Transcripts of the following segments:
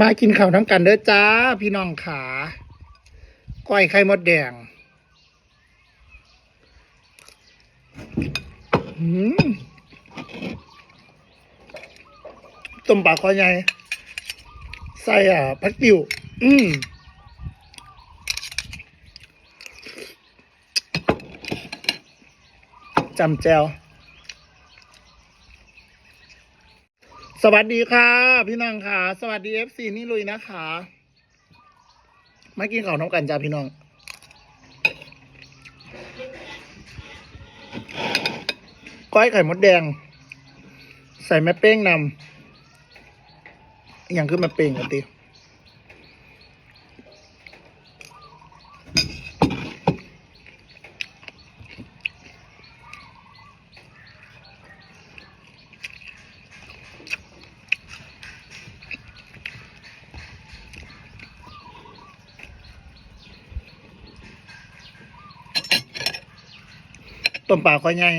มากินข้าวน้ำกันเด้อจ้า พี่น้องขาก้อยไข่มดแดงต้มปลาคอใหญ่ใส่อะผักติ๋วอืมจำแจว สวัสดีค่ะ พี่น้องค่ะ สวัสดีเอฟซีนี่ลุยนะคะมากินข้าวน้ำกันจ้าพี่น้อง ก้อยไข่มดแดง ใส่แม่เป้งนำอย่างคือแม่เป้งกันติ ต้มปลาคอยใหญ่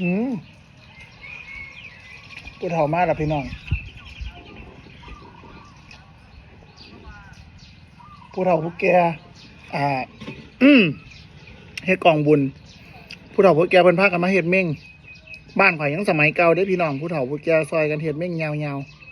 อืมกูเท่ามากแล้วพี่น้องผู้เฒ่าผู้แก่อ่าอืมเฮ็ดกองบุญ ผู้เฒ่าผู้แก่เพิ่นพากันมาเฮ็ดเม่ง บ้านข่อยยังสมัยเก่าเด้พี่น้องผู้เฒ่าผู้แก่ซอยกันเฮ็ดเม่งยาวๆ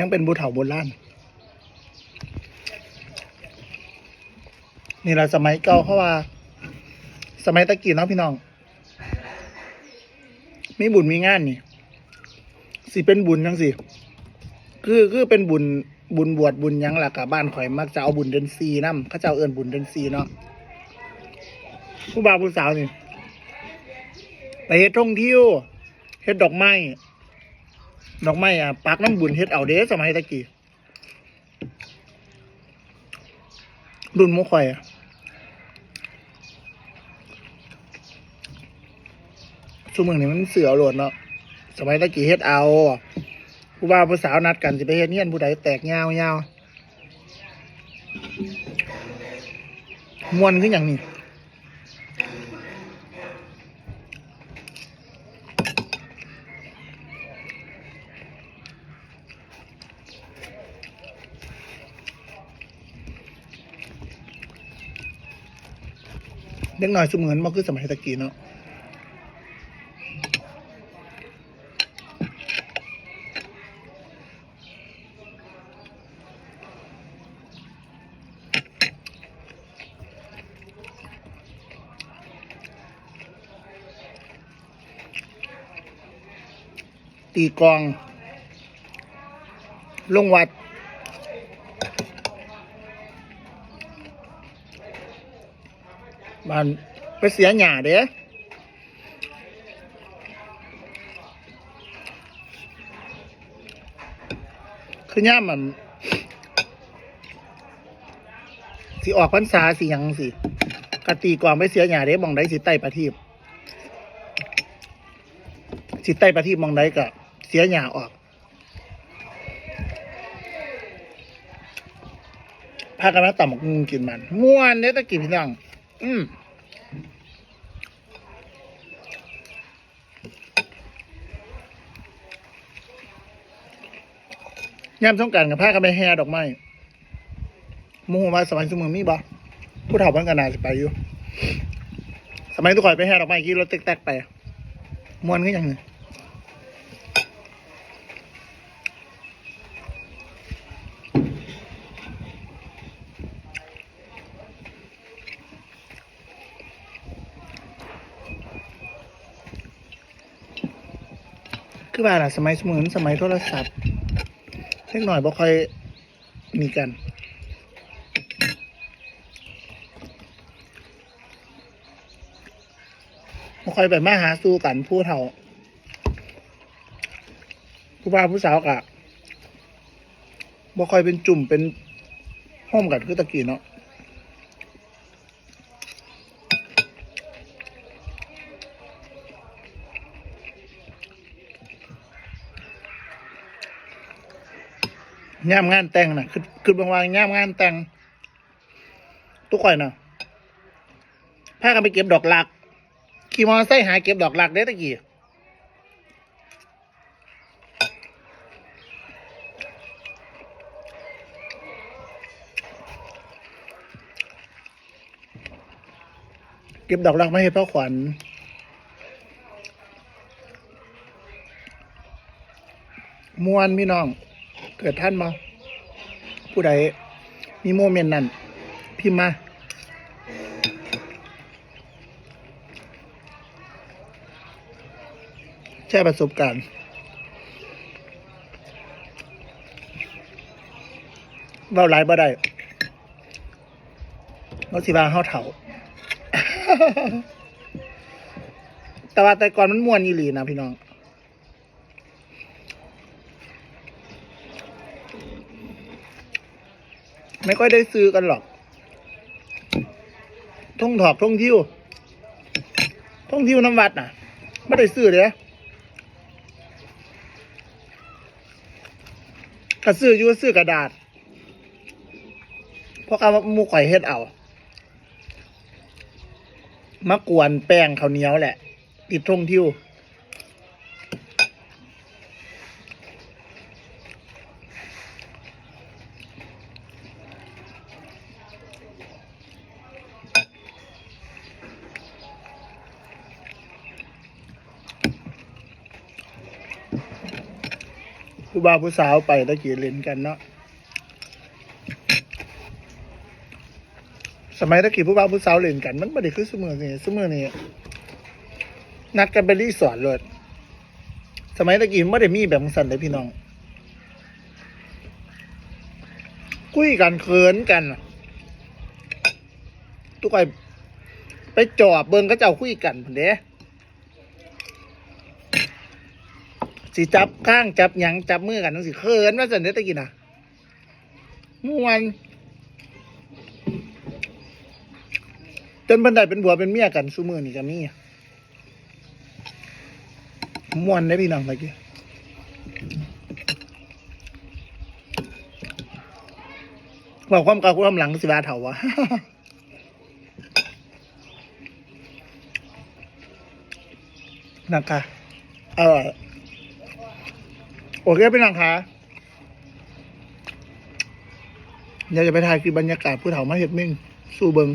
ยังเป็นบุเฒ่าโบราณนี่แหละสมัยเก่าเขาะว่า สมัยตะกี้เนาะพี่น้อง มีบุญมีงานนี่สิเป็นบุญจังสิคือคือเป็นบุญบุญบวชบุญยังหล่ะกับบ้านข่อยมักจะเอาบุญเดือนซีนํเขาเจ้าเอิ้นบุญเดือนซีเนาะผู้บ่าวผู้สาวนี่ไปเฮ็ดท่องเที่ยวเฮ็ดดอกไม้ ดอกไม้อะปักน้ำบุญเฮ็ดเอาเด้สมัยตะกี้รุ่นมุข่อยอะช่วงมึงนี่มันเสือโหลดเนาะสมัยตะกี้เฮ็ดเอาผู้บ่าวผู้สาวนัดกันสิไปเฮ็ดเงี้ยนผู้ใดแตกยาวยาวมวนขึ้นอย่างนี้ เด็กหน่อยเหมือนมาคือสมัยตะกี้เนาะตีกลอง ลงวัด บ้านไปเสียหญ้าเด้คือย่ามันสิออกพรรษาสิยังสิกะตีกวางไปเสียหญ้าเด้มองได้สิไต่ประทีปสิไต่ประทีปมองได้ก็เสียหญ้าออกพากันมาต่ำกุงกินมันม่วนเนี่ยตะกี้พี่น้อง อืม ยามสงการกับพากันไปแห่ดอกไม้หมูมาสมัยสมือมีบ่ผู้เฒ่าบ้านกันนาสิไปอยู่ สมัยทุกข่อยไปแห่ดอกไม้ขี่รถแตกๆไปมวนขึ้นยังไงคือว่าล่ะสมัยสมือสมัยโทรศัพท์ เล็กหน่อยบ่ค่อยมีกันบ่ค่อยไปมาหาสู่กันผู้เฒ่า ผู้บ่าวผู้สาวกะบ่ค่อยเป็นจุ่มเป็นห้อมกันคือตะกี้เนาะ ย่ามงานแต่งน่ะคือคือบางวันย่ามงานแต่งทุกข่อยน่ะพากันไปเก็บดอกหลัก ขี่มอเตอร์ไซค์หาเก็บดอกหลักได้ตะกี้เก็บดอกหลักไม่ให้พ่อขวัญมวนพี่น้อง เกิดท่านมาผู้ใดมีโมเมนต์นั้นพิมพ์มาแชร์ประสบการณ์เว้าหลายบ่ได้เราสิว่าเฮาเฒ่า แต่ว่าแต่ก่อนมันม่วนอีหลีนะพี่น้อง ไม่ค่อยได้ซื้อกันหรอกท่องถอกท่องที่ยวท่องที่ยวน้ำวัดน่ะไม่ได้ซื้อเลยกระซื้ออยู่ซื้อกระดาษเพราะเขามูข่อยเฮ็ดเอามากวนแป้งข้าวเหนียวแหละ ติดท่องที่ยว ผู้บ่าวผู้สาวไปตะกี้เล่นกันเนาะสมัยตะกี้ผู้บ่าวผู้สาวเล่นกัน มันไม่ได้คือสมือนี่สมือนี่นัดกันไปรีสอร์ทเลยสมัยตะกี้ไม่ได้มีแบบสันเลยพี่น้อง คุยกันเขินกันทุกคนไปจอบเบิงก็เจ้าคุยกันพุ่นเด้ สิจับข้างจับหยังจับมือกันทั้งสิเขินว่าสันเดตะกี้นะม่วนจนบันไดเป็นบัวเป็นเมียกันซูมือนี่ก็มีม่วนได้พี่น้องตะกี้บอกความเก่าความหลังสิว่าเถาวะนะคะเออ โอเคพี่น้องคะเดี๋ยวจะไปถ่ายคลิปบรรยากาศผู้เฒ่ามาเห็ดมิ่งสู้เบิง